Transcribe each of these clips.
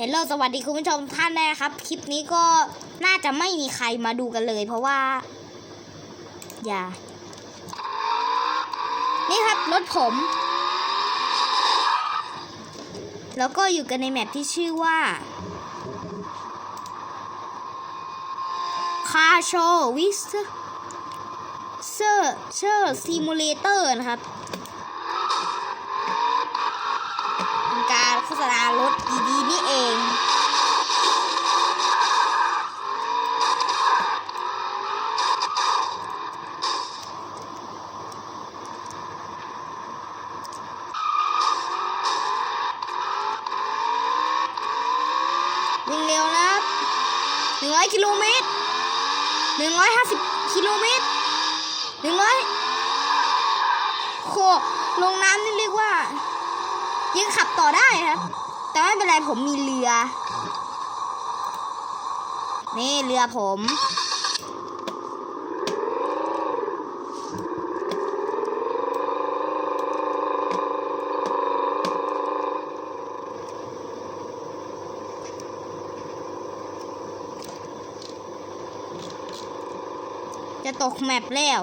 เฮลโลสวัสดีคุณผู้ชมท่านนะครับ คลิปนี้ก็น่าจะไม่มีใครมาดูกันเลย เพราะว่า อย่า นี่ครับรถผม แล้วก็อยู่กันในแมปที่ชื่อว่า Car Show with Sir Sir Simulator นะครับการโฆษณารถดีๆนี่เอง วิ่งเร็วนะครับหนึ่ง ร้อยกิโลเมตรหนึ่งร้อยห้าสิบกิโลเมตรหนึ่งร้อยโคลงน้ำนี่เรียกว่า ยังขับต่อได้ครับ แต่ไม่เป็นไรผมมีเรือ นี่เรือผม จะตกแมปแล้ว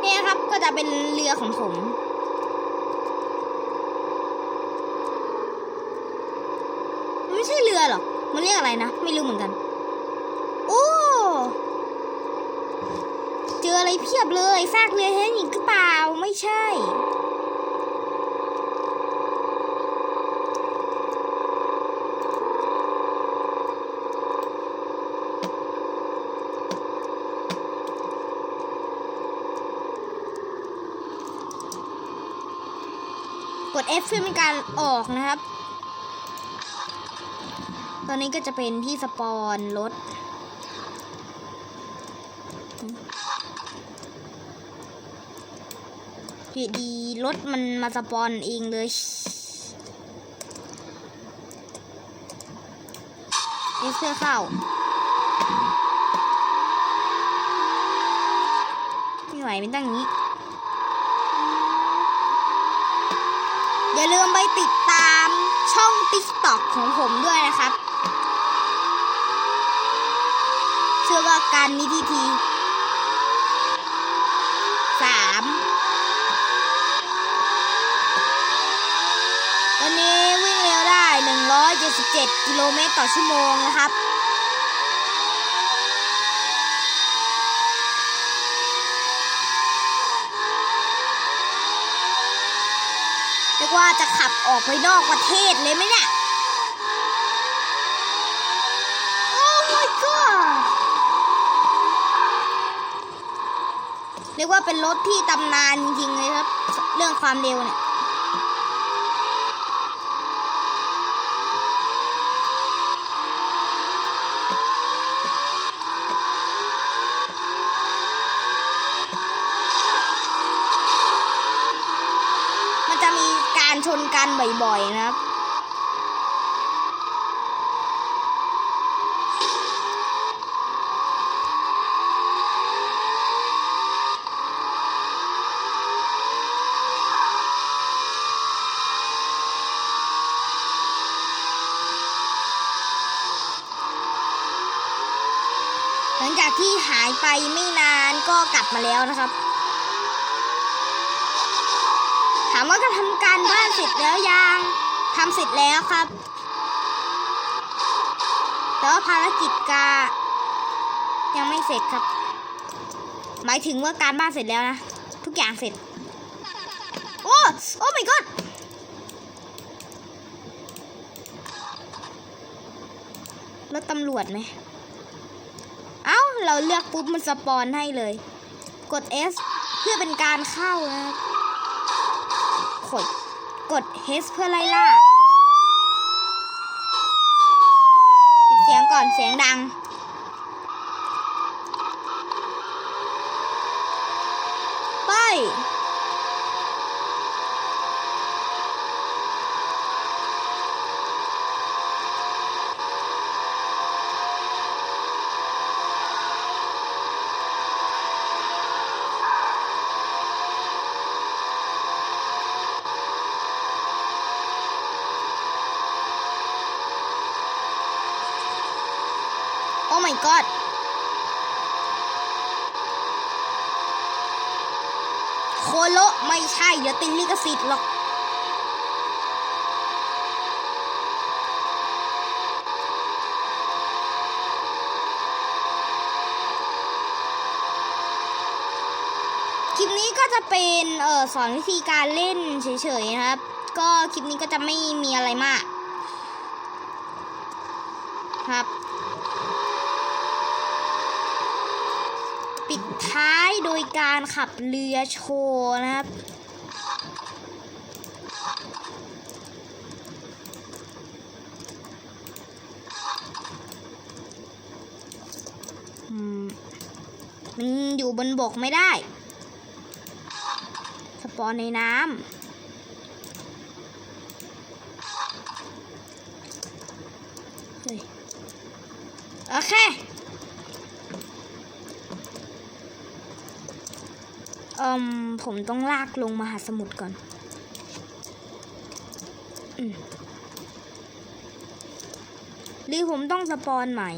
เนี่ยครับก็จะเป็นเรือของผมไม่ใช่เรือหรอกมันเรียกอะไรนะ ไม่รู้เหมือนกัน โอ้ เจออะไรเพียบเลยซากเรือเทคนิคหรือเปล่า ไม่ใช่ ด F เพื่อเป็นการออกนะครับ ตอนนี้ก็จะเป็นที่สปอนรถอยู่ดีรถมันมาสปอนเองเลย เอฟเพื่อเข้า ไม่ไหวเป็นตั้งอย่างนี้ อย่าลืมไปติดตามช่อง TikTok ของผมด้วยนะครับเชื่อว่าการมีทีทีสามตอนนี้วิ่งเร็วได้ 177 กิโลเมตรต่อชั่วโมงนะครับ เรียก ว่าจะขับออกไปนอกประเทศเลยไหมเนี่ยโอ้ my god เรียกว่าเป็นรถที่ตำนานจริงๆเลยครับ เรื่องความเร็วเนี่ย มันจะมี การชนกันบ่อยๆนะครับ หลังจากที่หายไปไม่นานก็กลับมาแล้วนะครับ ถามว่าก็ทำการบ้านเสร็จแล้วยังทำเสร็จแล้วครับ แต่ว่าภารกิจกายังไม่เสร็จครับ หมายถึงว่าการบ้านเสร็จแล้วนะ ทุกอย่างเสร็จ โอ้โอ้ my god รถตำรวจไหม เอ้า เราเลือกปุ๊บมันสปอนให้เลย กด S เพื่อเป็นการเข้านะครับ กดกด H เพื่อไล่ล่าปิดเสียงก่อนเสียงดัง ไป เ god โคโลไม่ใช่ เดี๋ยวติดลิขสิทธิ์หรอกคลิปนี้ก็จะเป็นเออสอนวิธีการเล่นเฉยๆนะครับ ก็คลิปนี้ก็จะไม่มีอะไรมากครับ ปิดท้ายโดยการขับเรือโชว์นะครับ มันอยู่บนบกไม่ได้ สปอนในน้ำโอเค อ่มผมต้องลากลงมหาสมุทรก่อนอหรือผมต้องสปอนใหม่